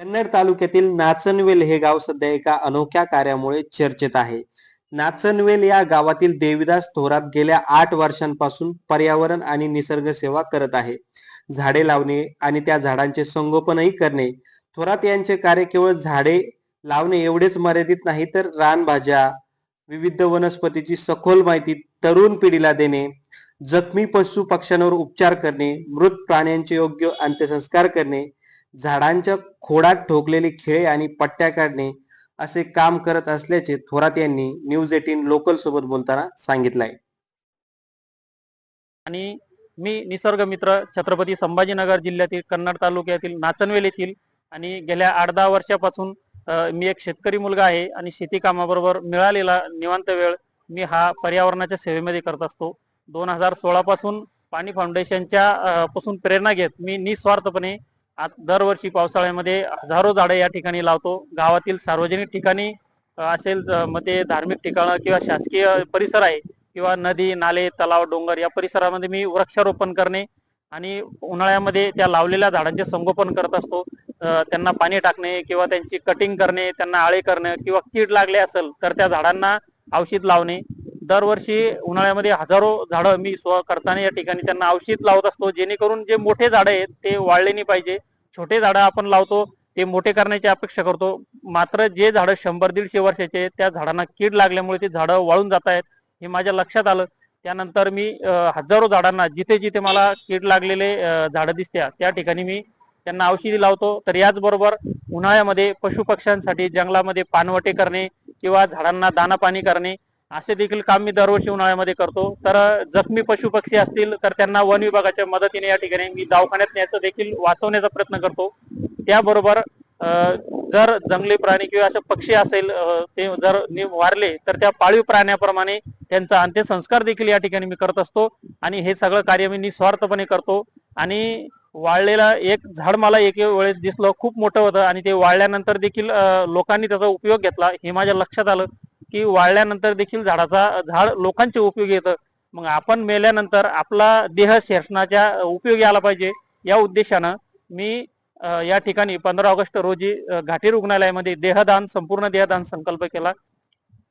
कन्नड तालुक्यातील नाचनवेल हे गाव सध्या एका अनोख्या कार्यामुळे चर्चेत आहे. नाचनवेल या गावातील देविदास थोरात गेल्या आठ वर्षांपासून पर्यावरण आणि निसर्ग सेवा करत आहे. झाडे लावणे आणि त्या झाडांचे संगोपनही करणे. थोरात यांचे कार्य केवळ झाडे लावणे एवढेच मर्यादित नाही तर रानभाज्या विविध वनस्पतीची सखोल माहिती तरुण पिढीला देणे जखमी पशु पक्ष्यांवर उपचार करणे मृत प्राण्यांचे योग्य अंत्यसंस्कार करणे झाडांच्या खोडात ठोकलेले खिळे आणि पट्ट्या काढणे असे काम करत असल्याचे थोरात यांनी न्यूज एटीन लोकल सोबत बोलताना सांगितलंय आणि मी निसर्ग मित्र छत्रपती संभाजीनगर जिल्ह्यातील कन्नड तालुक्यातील नाचनवेल येथील आणि गेल्या आठ दहा वर्षापासून मी एक शेतकरी मुलगा आहे आणि शेती कामाबरोबर मिळालेला निवांत वेळ मी हा पर्यावरणाच्या सेवेमध्ये करत असतो. दोन हजार सोळा पासून पाणी फाउंडेशनच्या पासून प्रेरणा घेत मी निस्वार्थपणे दरवर्षी पावसाळ्यामध्ये हजारो झाडं या ठिकाणी लावतो. गावातील सार्वजनिक ठिकाणी असेल अ, मग ते धार्मिक ठिकाणं किंवा शासकीय परिसर आहे किंवा नदी नाले तलाव डोंगर या परिसरामध्ये मी वृक्षारोपण करणे आणि उन्हाळ्यामध्ये त्या लावलेल्या झाडांचे संगोपन करत असतो. त्यांना पाणी टाकणे किंवा त्यांची कटिंग करणे त्यांना आळे करणे किंवा कीड लागले असेल तर त्या झाडांना औषध लावणे. दरवर्षी उन्हाळ्यामध्ये हजारो झाडं मी स्व करताना या ठिकाणी त्यांना औषध लावत असतो. जेणेकरून जे मोठे झाडं आहेत ते वाळले नाही पाहिजे. छोटे झाडं आपण लावतो ते मोठे करण्याची अपेक्षा करतो. मात्र जे झाडं शंभर दीडशे वर्षाचे त्या झाडांना कीड लागल्यामुळे ते झाडं वाळून जात आहेत. हे माझ्या लक्षात आलं. त्यानंतर मी हजारो झाडांना जिथे जिथे मला कीड लागलेले झाडं दिसत्या त्या ठिकाणी मी त्यांना औषधी लावतो. तर याचबरोबर उन्हाळ्यामध्ये पशुपक्ष्यांसाठी जंगलामध्ये पानवटे करणे किंवा झाडांना दाना पाणी करणे असे देखील काम मी दरवर्षी उन्हाळ्यामध्ये करतो. तर जखमी पशु पक्षी असतील तर त्यांना वन विभागाच्या मदतीने या ठिकाणी मी दवाखान्यात न्यायचं देखील वाचवण्याचा प्रयत्न करतो. त्याबरोबर जर जंगली प्राणी किंवा असे पक्षी असेल ते जर वारले तर त्या पाळीव प्राण्याप्रमाणे त्यांचा अंत्यसंस्कार देखील या ठिकाणी मी करत असतो. आणि हे सगळं कार्य मी निस्वार्थपणे करतो. आणि वाळलेला एक झाड मला एक वेळेस दिसलं खूप मोठं होतं. आणि ते वाळल्यानंतर देखील लोकांनी त्याचा उपयोग घेतला हे माझ्या लक्षात आलं. की वाळल्यानंतर देखील झाडाचा झाड लोकांचे उपयोगी येतं. मग आपण मेल्यानंतर आपला देह शेषणाच्या उपयोगी आला पाहिजे या उद्देशानं मी या ठिकाणी पंधरा ऑगस्ट रोजी घाटी रुग्णालयामध्ये देहदान संपूर्ण देहदान संकल्प केला.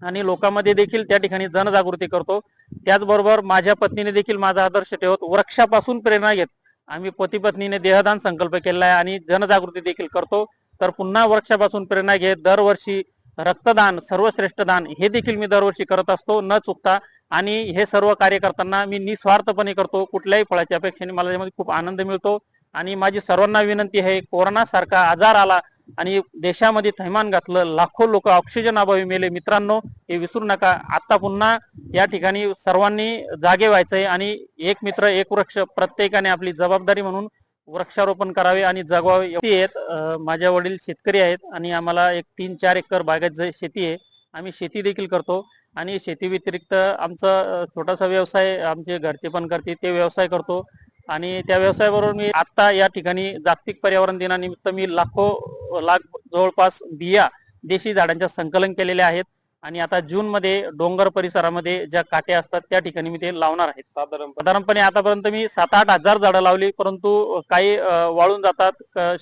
आणि लोकांमध्ये देखील त्या ठिकाणी जनजागृती करतो. त्याचबरोबर माझ्या पत्नीने देखील माझा आदर्श ठेवत वृक्षापासून प्रेरणा घेत. आम्ही पती पत्नीने देहदान संकल्प केला आहे आणि जनजागृती देखील करतो. तर पुन्हा वृक्षापासून प्रेरणा घेत दरवर्षी रक्तदान सर्वश्रेष्ठ दान हे देखील मी दरवर्षी करत असतो. न चुकता आणि हे सर्व कार्य करताना मी निस्वार्थपणे करतो. कुठल्याही फळाच्या अपेक्षेने मला यामध्ये खूप आनंद मिळतो. आणि माझी सर्वांना विनंती आहे कोरोना सारखा आजार आला आणि देशामध्ये थैमान घातलं लाखो लोक ऑक्सिजन अभावी मेले. मित्रांनो हे विसरू नका. आता पुन्हा या ठिकाणी सर्वांनी जागे व्हायचंय आणि एक मित्र एक वृक्ष प्रत्येकाने आपली जबाबदारी म्हणून वृक्षारोपण करावे आणि जगवावे एवढी आहेत. माझ्या वडील शेतकरी आहेत आणि आम्हाला एक तीन चार एकर बागायत शेती आहे आम्ही शेती देखील करतो. आणि शेती व्यतिरिक्त आमचा छोटासा व्यवसाय आमचे घरचे पण करते ते व्यवसाय करतो. आणि त्या व्यवसायाबरोबर मी आत्ता या ठिकाणी जागतिक पर्यावरण दिनानिमित्त मी लाखो लाख जवळपास बिया देशी झाडांच्या संकलन केलेल्या आहेत. आणि आता जून मध्ये डोंगर परिसरामध्ये ज्या काट्या असतात त्या ठिकाणी मी ते लावणार आहेत साधारण साधारणपणे आतापर्यंत मी सात आठ हजार झाडं लावली परंतु काही वाळून जातात.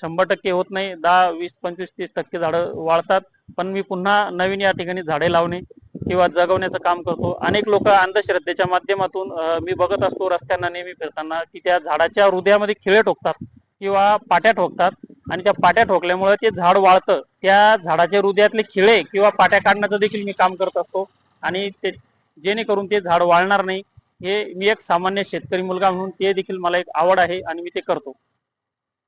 शंभर टक्के होत नाही. दहा वीस पंचवीस तीस टक्के झाडं वाळतात. पण मी पुन्हा नवीन या ठिकाणी झाडे लावणे किंवा जगवण्याचं काम करतो. अनेक लोक अंधश्रद्धेच्या माध्यमातून मी बघत असतो रस्त्यांना नेहमी फिरताना की त्या झाडाच्या हृदयामध्ये खिळे ठोकतात किंवा पाट्या ठोकतात. आणि त्या पाट्या ठोकल्यामुळे ते झाड वाळतं. त्या झाडाच्या हृदयातले खिळे किंवा पाट्या काढण्याचं देखील मी काम करत असतो. आणि ते जेणेकरून ते झाड वाळणार नाही हे मी एक सामान्य शेतकरी मुलगा म्हणून ते देखील मला एक आवड आहे आणि मी ते करतो.